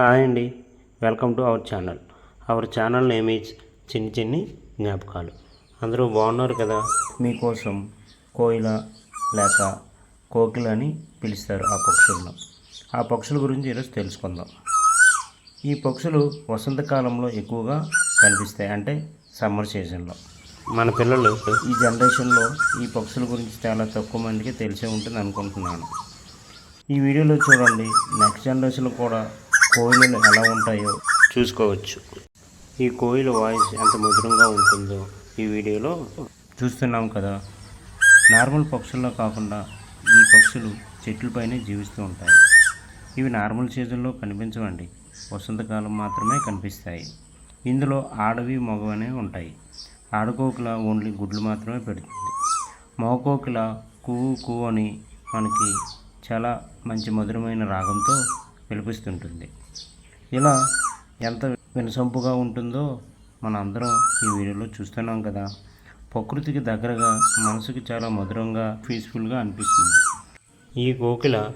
Hi అండి. Welcome to our channel. Our channel name is చిన్ని చిన్ని జ్ఞాపకాలు. అందరూ బాగున్నారు కదా? మీకోసం కోయిల లేక కోకిల అని పిలుస్తారు ఆ పక్షులను. ఆ పక్షుల గురించి ఈరోజు తెలుసుకుందాం. ఈ పక్షులు వసంతకాలంలో ఎక్కువగా కనిపిస్తాయి అంటే సమ్మర్ సీజన్లో. మన పిల్లలు ఈ జనరేషన్లో ఈ పక్షుల గురించి చాలా తక్కువ మందికి తెలిసే ఉంటుంది అనుకుంటున్నాను. ఈ వీడియోలో చూడండి నెక్స్ట్ జనరేషన్లో కూడా కోయిలను ఎలా ఉంటాయో చూసుకోవచ్చు. ఈ కోయిల వాయిస్ ఎంత మధురంగా ఉంటుందో ఈ వీడియోలో చూస్తున్నాం కదా. నార్మల్ పక్షుల్లో కాకుండా ఈ పక్షులు చెట్లపైనే జీవిస్తూ ఉంటాయి. ఇవి నార్మల్ సీజన్లో కనిపించవండి. వసంతకాలం మాత్రమే కనిపిస్తాయి. ఇందులో ఆడవి మగవనే ఉంటాయి. ఆడకోకిల ఓన్లీ గుడ్లు మాత్రమే పెడుతుంది. మగకోకిల కువ్వు కువ్వు అని మనకి చాలా మంచి మధురమైన రాగంతో వినిపిస్తుంటుంది. ఇలా ఎంత వినసొంపుగా ఉంటుందో మన అందరం ఈ వీడియోలో చూస్తున్నాం కదా. ప్రకృతికి దగ్గరగా మనసుకి చాలా మధురంగా పీస్ఫుల్గా అనిపిస్తుంది. ఈ కోకిల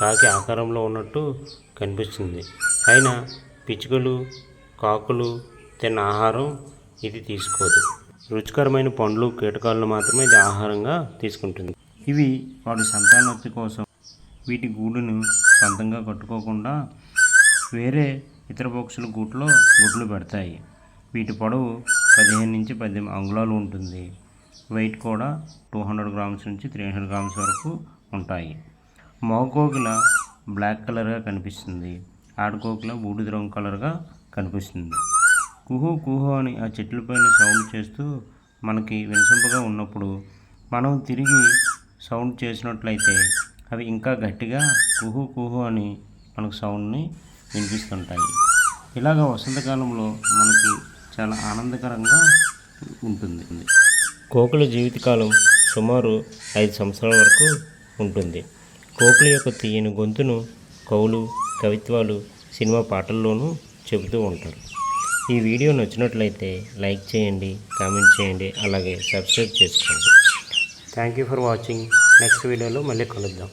కాకి ఆకారంలో ఉన్నట్టు కనిపిస్తుంది. అయినా పిచ్చుకలు కాకులు తిన్న ఆహారం ఇది తీసుకోదు. రుచికరమైన పండ్లు కీటకాలను మాత్రమే ఇది ఆహారంగా తీసుకుంటుంది. ఇవి వాటి సంతానోత్తి కోసం వీటి గూడును సొంతంగా కట్టుకోకుండా వేరే ఇతర పక్షుల గూట్లో గుడ్లు పెడతాయి. వీటి పొడవు పదిహేను నుంచి పద్దెనిమిది అంగుళాలు ఉంటుంది. వెయిట్ కూడా టూ హండ్రెడ్ గ్రామ్స్ నుంచి త్రీ హండ్రెడ్ గ్రామ్స్ వరకు ఉంటాయి. మగకోకిల బ్లాక్ కలర్గా కనిపిస్తుంది. ఆడకోకిల బూడిద రంగు కలర్గా కనిపిస్తుంది. కుహు కుహు అని ఆ చెట్లపైన సౌండ్ చేస్తూ మనకి వినసంపగా ఉన్నప్పుడు మనం తిరిగి సౌండ్ చేసినట్లయితే అవి ఇంకా గట్టిగా కుహు కుహు అని మనకు సౌండ్ని వినిపిస్తుంటాయి. ఇలాగ వసంతకాలంలో మనకి చాలా ఆనందకరంగా ఉంటుంది. కోకిల జీవితకాలం సుమారు ఐదు సంవత్సరాల వరకు ఉంటుంది. కోకిల యొక్క తీయని గొంతును కవులు కవిత్వాలు సినిమా పాటల్లోనూ చెబుతూ ఉంటారు. ఈ వీడియో నచ్చినట్లయితే లైక్ చేయండి కామెంట్ చేయండి అలాగే సబ్స్క్రైబ్ చేసుకోండి. Thank you for watching next వీడియోలో మళ్ళీ కలుద్దాం.